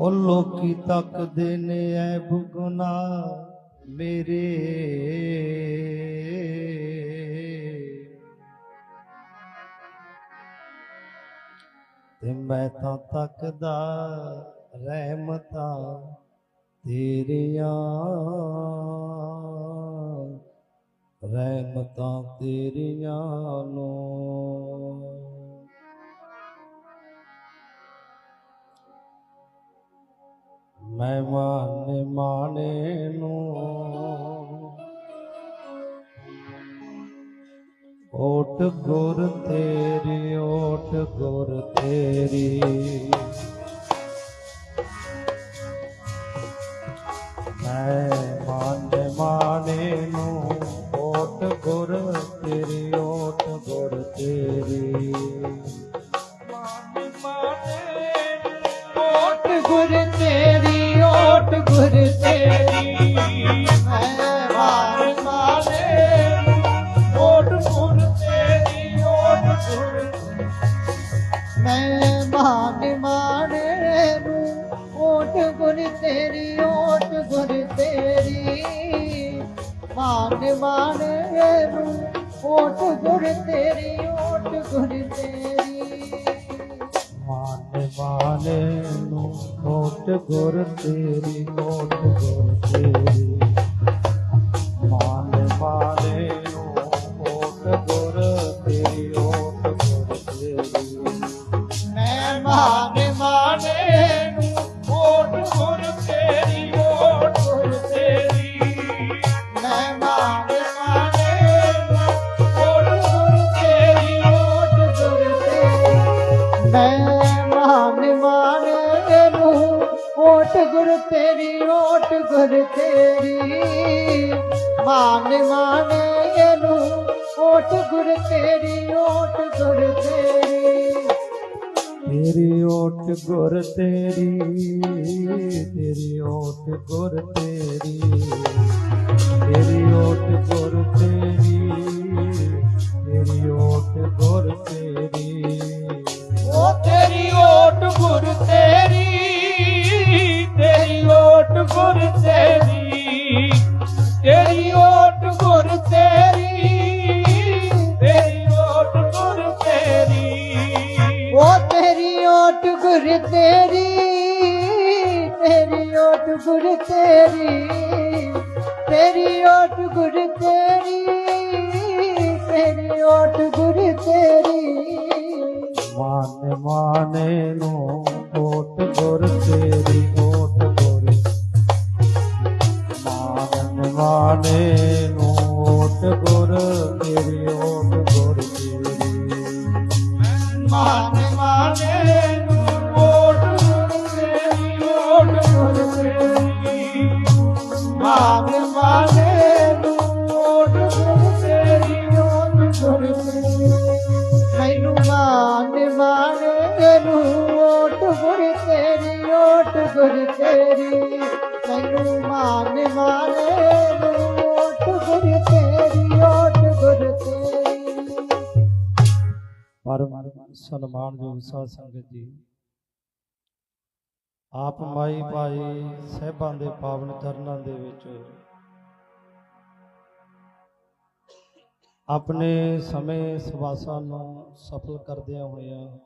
ਉਹ ਲੋਕੀ ਤੱਕਦੇ ਨੇ ਐ ਭੁਗਨਾ ਮੇਰੇ। ਤੇ ਮੈਂ ਤਾਂ ਤੱਕਦਾ ਰਹਿਮਤਾਂ ਤੇਰੀਆਂ ਰਹਿਮਤਾਂ ਤੇਰੀਆਂ ਨੂੰ। ਮੈਂ ਮਾਨੇ ਨੂੰ। ਓਟ ਗੁਰ ਤੇਰੀ, ਓਟ ਗੁਰ ਤੇਰੀ। ਮੈਂ ਮਾਨੇ ਮਾਨੇ ਨੂੰ, ਓਟ ਗੁਰ गुर तेरी न मान वोट गुल तेरी ओत गुर तेरी। मान मान वेरु गुर तेरी ओठ गुर तेरी। ਮਾਰੇ ਨੂੰ ਓਟ ਗੁਰ ਤੇਰੀ ਓਟ ਗੁਰ ਤੇਰੀ। ਗੁਰ ਤੇਰੀ ਓਟ ਗੁਰ ਤੇਰੀ। ਮਾਨੇ ਮਾਨੇ ਨੂੰ ਓਟ ਗੁਰ ਤੇਰੀ ਓਟ ਗੁਰ ਤੇਰੀ। ਤੇਰੀ ਓਟ ਗੁਰ ਤੇਰੀ ਤੇਰੀ ਓਟ ਗੁਰ ਤੇਰੀ। ਤੇਰੀ ਓਟ ਗੁਰ ਤੇਰੀ ਤੇਰੀ ਓਟ ਗੁਰ ਤੇਰੀ। ਉਹ ਤੇਰੀ ਓਟ ਗੁਰ ਤੇਰੀ। ਗੁਰ ਤੇਰੀ ਤੇਰੀ ਓਟ ਗੁਰ ਤੇਰੀ ਤੇਰੀ ਓਟ ਗੁਰ ਤੇਰੀ। ਉਹ ਤੇਰੀ ਓਟ ਗੁਰ ਤੇਰੀ ਤੇਰੀ ਓਟ ਗੁਰ ਤੇਰੀ ਤੇਰੀ ਓਟ ਗੁਰ ਤੇਰੀ ਤੇਰੀ ਓਟ ਗੁਰ ਤੇਰੀ। ਮਾਨੇ ਮਾਨੇ ਨੂੰ ਓਟ ਗੁਰ ਤੇਰੀ ਓਟ ਗੁਰ ਤੇਰੀ ਮਾਨੇ ਮਾਨੇ ਨੂੰ ਓਟ ਗੁਰ ਤੇਰੀ ਓਟ ਗੁਰ ਤੇਰੀ ਮਾਨੇ ਮਾਨੇ ਨੂੰ ਓਟ ਗੁਰ ਤੇਰੀ ਓਟ ਗੁਰ ਤੇਰੀ ਮੈਨੂੰ ਮਾਨੇ ਮਾਨੇ ਨੂੰ ਓਟ ਗੁਰ ਤੇਰੀ ਓਟ ਗੁਰ ਤੇਰੀ ਸਨਮਾਨਯੋਗ ਸਾਧ ਸੰਗਤ ਜੀ। ਆਪ ਮਾਈ ਭਾਈ ਸਹਿਬਾਂ ਦੇ ਪਾਵਨ ਚਰਨਾਂ ਦੇ ਵਿੱਚ ਆਪਣੇ ਸਮੇਂ ਸਵਾਸਾਂ ਨੂੰ ਸਫਲ ਕਰਦਿਆਂ ਹੋਇਆਂ